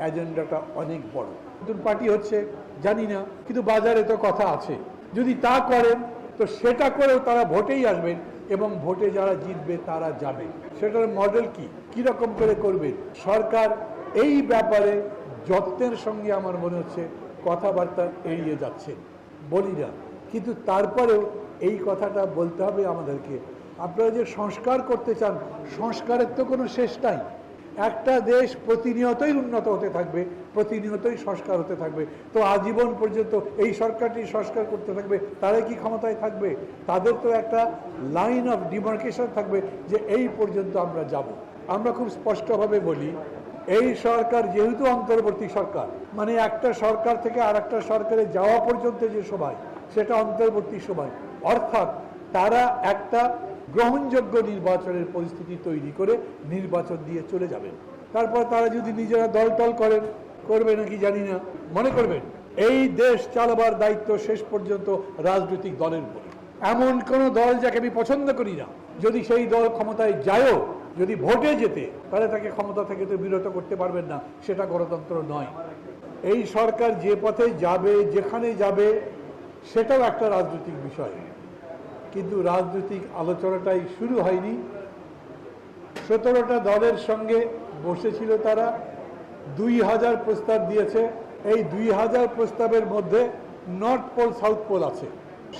এজেন্ডাটা অনেক বড়। নতুন পার্টি হচ্ছে, জানি না, কিন্তু বাজারে তো কথা আছে। যদি তা করেন, তো সেটা করেও তারা ভোটেই আসবেন এবং ভোটে যারা জিতবে, তারা যাবে। সেটার মডেল কি? কি রকম করে করবে সরকার এই ব্যাপারে যত্নের সঙ্গে আমার মনে হচ্ছে কথাবার্তা এড়িয়ে যাচ্ছে। বলি না। কিন্তু তারপরেও এই কথাটা বলতে হবে আমাদেরকে। আপনারা যে সংস্কার করতে চান, সংস্কারের তো কোনো শেষ নাই। একটা দেশ প্রতিনিয়তই উন্নত হতে থাকবে, প্রতিনিয়তই সংস্কার হতে থাকবে। তো আজীবন পর্যন্ত এই সরকারটি সংস্কার করতে থাকবে তারা কি ক্ষমতায় থাকবে? তাদের তো একটা লাইন অফ ডিমার্কেশন থাকবে যে এই পর্যন্ত আমরা যাব। আমরা খুব স্পষ্টভাবে বলি, এই সরকার যেহেতু অন্তর্বর্তী সরকার মানে একটা সরকার থেকে আর একটা সরকারে যাওয়া পর্যন্ত যে সময়, সেটা অন্তর্বর্তী সময়। অর্থাৎ তারা একটা গ্রহণযোগ্য নির্বাচনের পরিস্থিতি তৈরি করে নির্বাচন দিয়ে চলে যাবেন। তারপর তারা যদি নিজেরা দল করেন করবে নাকি জানি না, মনে করবেন? এই দেশ চালাবার দায়িত্ব শেষ পর্যন্ত রাজনৈতিক দলের উপর। এমন কোন দল যাকে আমি পছন্দ করি না, যদি সেই দল ক্ষমতায় যায়ও, যদি ভোটে যেতে তাহলে তাকে ক্ষমতা থেকে তো বিরত করতে পারবেন না, সেটা গণতন্ত্র নয়। এই সরকার যে পথে যাবে, যেখানে যাবে, সেটাও একটা রাজনৈতিক বিষয়। কিন্তু রাজনৈতিক আলোচনাটাই শুরু হয়নি। সতেরোটা দলের সঙ্গে বসেছিল তারা। দুই হাজার প্রস্তাব দিয়েছে। এই দুই হাজার প্রস্তাবের মধ্যে নর্থ পোল, সাউথ পোল আছে।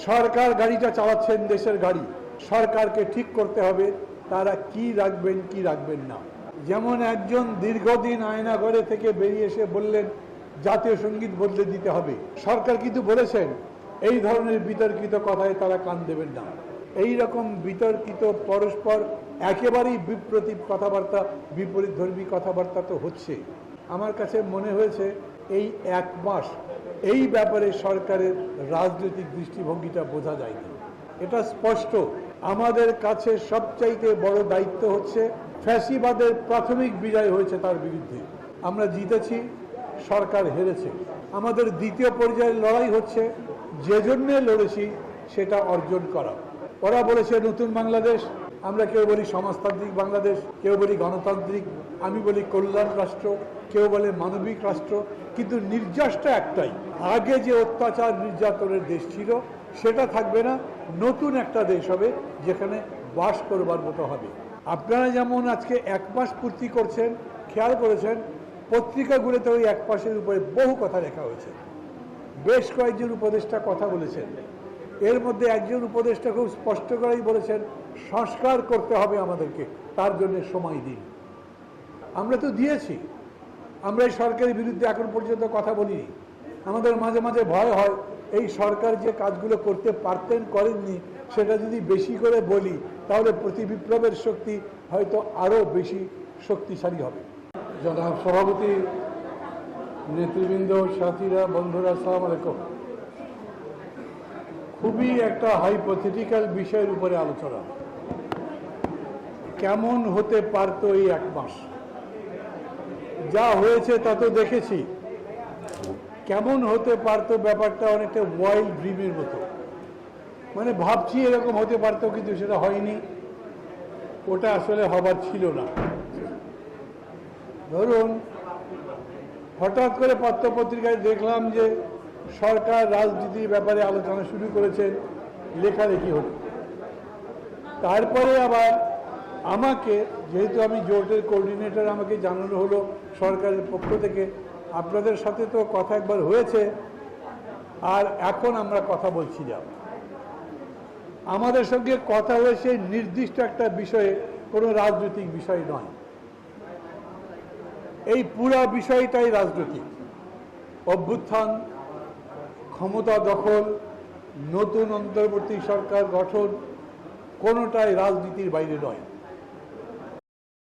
সরকার গাড়িটা চালাচ্ছেন দেশের গাড়ি। সরকারকে ঠিক করতে হবে। তারা কি রাখবেন কি রাখবেন না। যেমন একজন দীর্ঘদিন আয়নাঘরে থেকে বেরিয়ে এসে বললেন, জাতীয় সংগীত বদলে দিতে হবে। সরকার কিন্তু বলেছেন এই ধরনের বিতর্কিত কথায় তারা কান দেবেন না। এই রকম বিতর্কিত পরস্পর একেবারেই বিপ্রতীপ কথাবার্তা, বিপরীত ধর্মী কথাবার্তা তো হচ্ছে। আমার কাছে মনে হয়েছে এই এক মাস এই ব্যাপারে সরকারের রাজনৈতিক দৃষ্টিভঙ্গিটা বোঝা যায়নি। এটা স্পষ্ট। আমাদের কাছে সবচাইতে বড় দায়িত্ব হচ্ছে ফ্যাসিবাদের প্রাথমিক বিজয় হয়েছে তার বিরুদ্ধে। আমরা জিতেছি, সরকার হেরেছে। আমাদের দ্বিতীয় পর্যায়ের লড়াই হচ্ছে যে জন্যে লড়েছি, সেটা অর্জন করা। ওরা বলেছে, নতুন বাংলাদেশ, আমরা কেউ বলি সমাজতান্ত্রিক বাংলাদেশ, কেউ বলি গণতান্ত্রিক, আমি বলি কল্যাণ রাষ্ট্র, কেউ বলে মানবিক রাষ্ট্র। কিন্তু নির্যাসটা একটাই, আগে যে অত্যাচার নির্যাতনের দেশ ছিল, সেটা থাকবে না, নতুন একটা দেশ হবে, যেখানে বাস করবার মতো হবে। আপনারা যেমন আজকে এক মাস পূর্তি করছেন, খেয়াল করেছেন, পত্রিকাগুলোতে ওই এক মাসের উপরে বহু কথা লেখা হয়েছে। বেশ কয়েকজন উপদেষ্টা কথা বলেছেন। এর মধ্যে একজন উপদেষ্টা খুব স্পষ্ট করেই বলেছেন, সংস্কার করতে হবে আমাদেরকে, তার জন্য সময় দিন। আমরা তো দিয়েছি। আমরা এই সরকারের বিরুদ্ধে এখন পর্যন্ত কথা বলিনি। আমাদের মাঝে মাঝে ভয় হয়, এই সরকার যে কাজগুলো করতে পারতেন, করেননি, সেটা যদি বেশি করে বলি, তাহলে প্রতি বিপ্লবের শক্তি হয়তো আরও বেশি শক্তিশালী হবে। জনাব সভাপতি নেতৃবৃন্দ, সাথীরা, বন্ধুরা, আসসালামু আলাইকুম। খুবই একটা হাইপোথেটিক্যাল বিষয়ের উপরে আলোচনা। কেমন হতে পারতো এই এক মাস? যা হয়েছে তা তো দেখেছি। কেমন হতে পারতো ব্যাপারটা অনেকটা ওয়াইল্ড ড্রিমের মতো। মানে ভাবছি এরকম হতে পারতো, কিন্তু সেটা হয়নি। ওটা আসলে হবার ছিল না। ধরুন হঠাৎ করে পত্রপত্রিকায় দেখলাম যে সরকার রাজনীতির ব্যাপারে আলোচনা শুরু করেছেন লেখালেখি হলো তারপরে আবার আমাকে, যেহেতু আমি জোটের কোঅর্ডিনেটর আমাকে জানানো হলো সরকারের পক্ষ থেকে। আপনাদের সাথে তো কথা একবার হয়েছে, আর এখন আমরা কথা বলছি যাব আমাদের সঙ্গে কথা হয়েছে নির্দিষ্ট একটা বিষয়ে, কোনো রাজনৈতিক বিষয় নয়। পুরা বিষয়টাই রাজনৈতিক। অভ্যুত্থান ক্ষমতা দখল নতুন অন্তর্বর্তী সরকার গঠন কোনোটাই রাজনীতির বাইরে নয়।